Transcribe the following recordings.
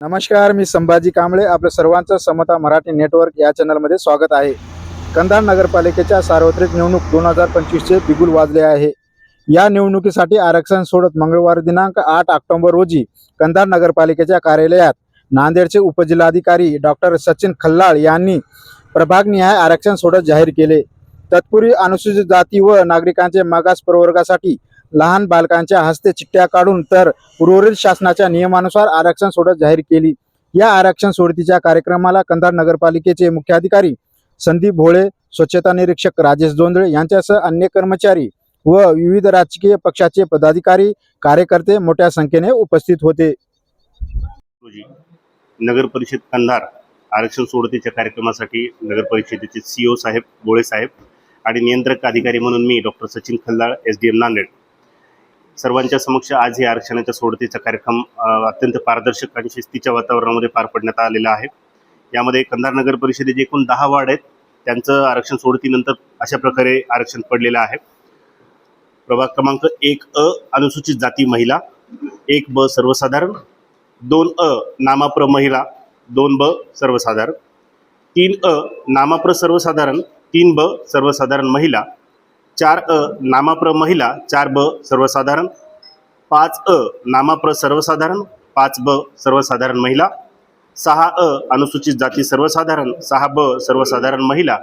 नमस्कार मी संभाजी कांबळे. आपल्या सर्वांचं समता मराठी नेटवर्क या चॅनलमध्ये स्वागत आहे. कंधार नगरपालिकेच्या सार्वत्रिक निवडणूक दोन हजार पंचवीसचे बिगुल वाजले आहे. या निवडणुकीसाठी आरक्षण सोडत मंगळवार दिनांक आठ ऑक्टोबर रोजी कंधार नगरपालिकेच्या कार्यालयात नांदेडचे उपजिल्हाधिकारी डॉक्टर सचिन खल्लाळ यांनी प्रभागनिहाय आरक्षण सोडत जाहीर केले. तत्पूर्वी अनुसूचित जाती व नागरिकांचे मागास प्रवर्गासाठी लहान बालकांच्या हस्ते चिठ्ठ्या काढून तर उर्वरित शासनाच्या नियमानुसार आरक्षण सोडत जाहीर केली. या आरक्षण सोडतीच्या कार्यक्रमाला कंधार नगरपालिकेचे मुख्याधिकारी संदीप भोळे स्वच्छता निरीक्षक राजेश जोंधळे यांच्यासह अन्य कर्मचारी व विविध राजकीय पक्षाचे पदाधिकारी कार्यकर्ते मोठ्या संख्येने उपस्थित होते. नगर परिषद कंधार आरक्षण सोडतीच्या कार्यक्रमासाठी नगर परिषदेचे सीओ साहेब भोळे साहेब आणि नियंत्रक अधिकारी म्हणून मी doctor Sachin Khallal S D M Nanded. सर्वांच्या समक्ष आज हे आरक्षणाच्या सोडतीचा कार्यक्रम अत्यंत पारदर्शक आणि शिस्तीच्या वातावरणामध्ये पार पडण्यात आलेला आहे. यामध्ये कंधार नगर परिषदेचे एकूण दहा वार्ड आहेत त्यांचं आरक्षण सोडतीनंतर अशा प्रकारे आरक्षण पडलेलं आहे. प्रभाग क्रमांक एक अ अनुसूचित जाती महिला एक ब सर्वसाधारण दोन अ नामाप्र महिला दोन ब सर्वसाधारण तीन अ नामाप्र सर्वसाधारण तीन ब सर्वसाधारण महिला चार अ नामाप्र महिला चार ब सर्वसाधारण. पाच अ नामाप्र सर्वसाधारण पाच ब सर्वसाधारण महिला. सहा अ अनुसूचित जाती सर्वसाधारण सहा ब सर्वसाधारण महिला.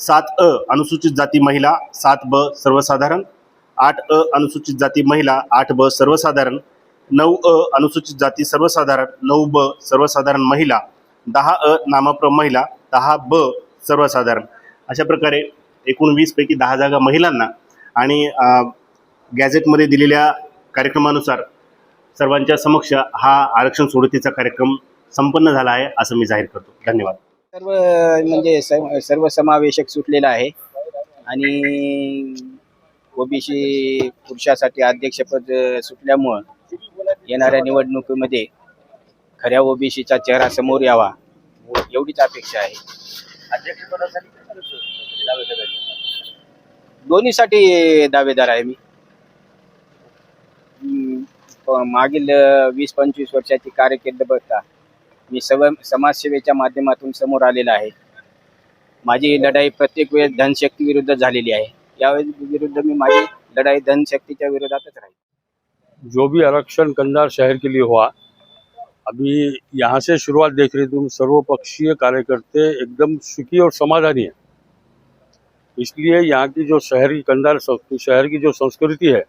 सात अ अनुसूचित जाती महिला सात ब सर्वसाधारण. आठ अ अनुसूचित जाती महिला आठ ब सर्वसाधारण. नऊ अ अनुसूचित जाती सर्वसाधारण नऊ ब सर्वसाधारण महिला. दहा अ नामाप्र महिला दहा ब सर्वसाधारण. अशा प्रकारे एकूण वीसपैकी दहा जागा महिलांना आणि गॅझेटमध्ये दिलेल्या कार्यक्रमानुसार सर्वांच्या समक्ष हा आरक्षण सोडतीचा कार्यक्रम संपन्न झाला आहे असं मी जाहीर करतो. धन्यवाद. सर्व म्हणजे सम- सर्वसमावेशक सुटलेला आहे आणि ओबीसी पुरुषासाठी अध्यक्षपद सुटल्यामुळं येणाऱ्या निवडणुकीमध्ये खऱ्या ओबीसीचा चेहरा समोर यावा एवढीच अपेक्षा आहे. दोन्हीसाठी दावेदार आहे मी. मागील वीस पंचवीस वर्षाची कार्यकिर्द बघता मी सव समाजसेवेच्या माध्यमातून समोर आलेला आहे. माझी लढाई प्रत्येक वेळेस धनशक्ती विरुद्ध झालेली आहे. यावेळेस विरुद्ध मी माझी लढाई धनशक्तीच्या विरोधातच राहील. जो भी आरक्षण कंधार शहर के लिए हुआ अभी यहाँ से शुरुआत देख रही तुम सर्वपक्षीय कार्यकर्ते एकदम सुखी और समाधानी है। इसलिए यहाँ की जो शहर की कंधार शहर की जो संस्कृति है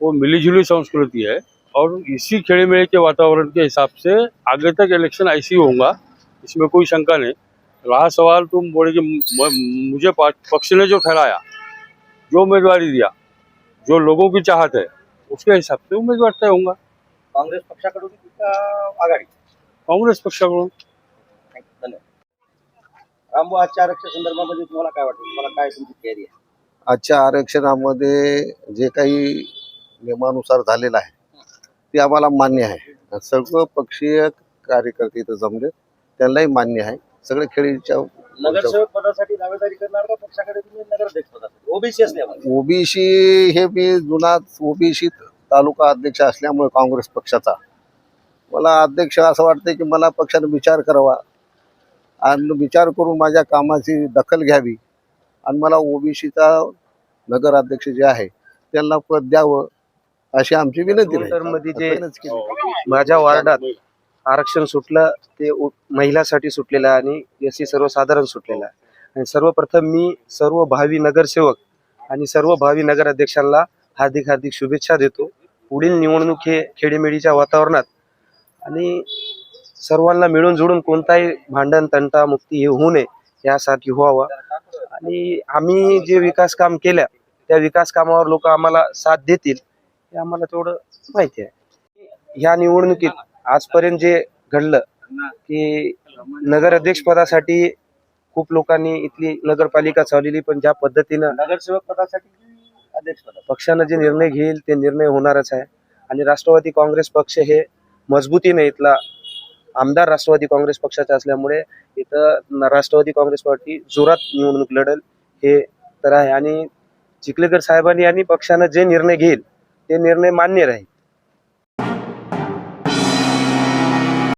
वो मिलीजुली संस्कृति है और इसी खेड़े मेले के वातावरण के हिसाब से आगे तक इलेक्शन ऐसे ही होगा इसमें कोई शंका नहीं। रहा सवाल तुम बोले कि मुझे पक्ष ने जो ठहराया जो उम्मीदवारी दिया जो लोगों की चाहत है उसके हिसाब से उमेदवार तय होगा काँग्रेस पक्षाकडून आघाडी? काँग्रेस पक्षाकडून। रामभाऊ आजच्या आरक्षण संदर्भामध्ये तुम्हाला काय वाटतं? तुम्हाला काय तुमची तयारी आहे? आजच्या आरक्षणामध्ये जे काही नियमानुसार झालेलं आहे ते आम्हाला मान्य आहे. सर्व पक्षीय कार्यकर्ते इथं जमले त्यांनाही मान्य आहे. सगळे खेळीच्या नगरसेवक पदासाठी दावेदारी करणार का पक्षाकडे तुम्ही? नगराध्यक्ष पदासाठी. ओबीसी असल्यामुळे ओबीसी हे मी जुना ओबीसी तालुका अध्यक्ष असल्यामुळे काँग्रेस पक्षाचा. मला अध्यक्ष असं वाटतं की मला पक्षाने विचार करावा. आणि विचार करून माझ्या कामाची दखल घ्यावी. आणि मला ओबीसीचा नगराध्यक्ष जे आहे त्यांना पद द्यावं अशी आमची विनंती टर्ममध्ये जे. माझ्या वार्डात आरक्षण सुटलं ते महिलासाठी सुटलेलं आहे आणि एस सी सर्वसाधारण सुटलेलं आहे. आणि सर्वप्रथम मी सर्व भावी नगरसेवक आणि सर्व भावी नगराध्यक्षांना हार्दिक हार्दिक शुभेच्छा देतो. पुढील निवडणूक हे खेडेमेडीच्या वातावरणात आणि सर्वांना मिळून जुळून कोणताही भांडण तंटा मुक्ती हे होऊ नये यासाठी व्हावं. आणि आम्ही जे विकास काम केल्या त्या विकास कामावर लोक आम्हाला साथ देतील हे आम्हाला तेवढं माहिती आहे. ह्या निवडणुकीत आजपर्यंत जे घडलं की नगर अध्यक्ष पदासाठी खूप लोकांनी इथली नगरपालिका चालवलेली पण ज्या पद्धतीनं नगरसेवक पदासाठी पक्षानं जे निर्णय घेईल ते निर्णय होणारच आहे. आणि राष्ट्रवादी काँग्रेस पक्ष हे मजबूतीने इथला आमदार राष्ट्रवादी काँग्रेस पक्षाचे असल्यामुळे इथं राष्ट्रवादी काँग्रेस पार्टी जोरात निवडणूक लढल हे तर आहे. आणि चिखलेकर साहेबांनी आणि पक्षानं जे निर्णय घेईल ते निर्णय मान्य राहील.